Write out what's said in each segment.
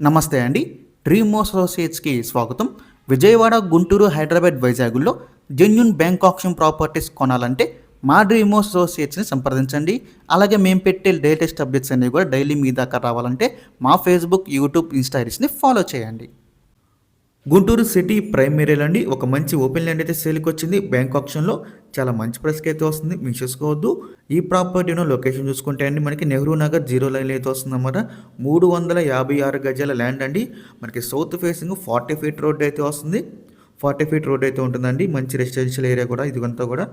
నమస్తే అండి. డ్రీమ్ అసోసియేట్స్కి స్వాగతం. విజయవాడ గుంటూరు హైదరాబాద్ వైజాగ్లో జెన్యున్ బ్యాంక్ ఆప్షన్ ప్రాపర్టీస్ కొనాలంటే మా డ్రీమ్ అసోసియేట్స్ని సంప్రదించండి. అలాగే మేము పెట్టే లేటెస్ట్ అప్డేట్స్ అనేవి కూడా డైలీ మీ దాకా రావాలంటే మా ఫేస్బుక్ యూట్యూబ్ ఇన్స్టాగ్రామ్స్ని ఫాలో చేయండి. గుంటూరు సిటీ ప్రైమ్ అండి ఒక మంచి ఓపెన్ ల్యాండ్ అయితే సేల్కి వచ్చింది బ్యాంక్ ఆప్షన్లో చాలా మంచి ప్రైస్కి అయితే వస్తుంది. మీరు చూసుకోవద్దు. ఈ ప్రాపర్టీను లొకేషన్ చూసుకుంటే అండి మనకి నెహ్రూ నగర్ జీరో లైన్ అయితే వస్తుందన్నమాట. మూడు వందల యాభై ఆరు గజాల ల్యాండ్ అండి. మనకి south facing forty feet road అయితే వస్తుంది. ఫార్టీ ఫీట్ రోడ్ అయితే ఉంటుందండి. మంచి రెసిడెన్షియల్ ఏరియా కూడా ఇదిగంతా కూడా.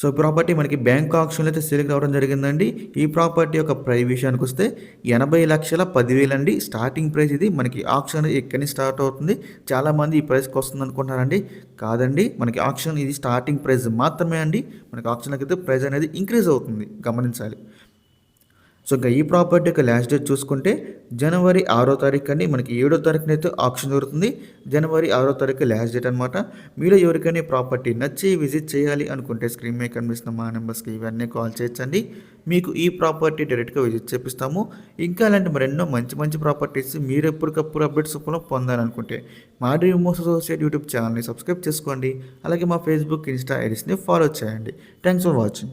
సో ప్రాపర్టీ మనకి బ్యాంక్ ఆప్షన్లో అయితే సెలెక్ట్ అవ్వడం జరిగిందండి. ఈ ప్రాపర్టీ యొక్క ప్రైస్ విషయానికి వస్తే ఎనభై లక్షల పదివేలు అండి. స్టార్టింగ్ ప్రైస్ ఇది. మనకి ఆప్షన్ ఎక్కడి స్టార్ట్ అవుతుంది? చాలామంది ఈ ప్రైస్కి వస్తుంది అనుకుంటున్నారండి. కాదండి. మనకి ఆప్షన్ ఇది స్టార్టింగ్ ప్రైస్ మాత్రమే అండి. మనకి ఆప్షన్కి అయితే ప్రైస్ అనేది ఇంక్రీజ్ అవుతుంది. గమనించాలి. సో ఇంకా ఈ ప్రాపర్టీ యొక్క లాస్ట్ డేట్ చూసుకుంటే జనవరి ఆరో తారీఖు అండి. మనకి ఏడో తారీఖున అయితే ఆప్షన్ దొరుకుతుంది జనవరి ఆరో తారీఖు లాస్ట్ డేట్ అనమాట మీలో ఎవరికైనా ప్రాపర్టీ నచ్చి విజిట్ చేయాలి అనుకుంటే స్క్రీన్ మీద కనిపిస్తున్న మా నెంబర్స్కి ఇవన్నీ కాల్ చేయొచ్చండి. మీకు ఈ ప్రాపర్టీ డైరెక్ట్గా విజిట్ చేపిస్తాము. ఇంకా అలాంటి మరెన్నో మంచి మంచి ప్రాపర్టీస్ మీరు ఎప్పటికప్పుడు అప్డేట్స్ రూపంలో పొందాలనుకుంటే మా డ్రీమ్ అసోసియేట్ యూట్యూబ్ ఛానల్ని సబ్స్క్రైబ్ చేసుకోండి. అలాగే మా ఫేస్బుక్ ఇన్స్టా ఐడీస్ని ఫాలో చేయండి. Thanks for watching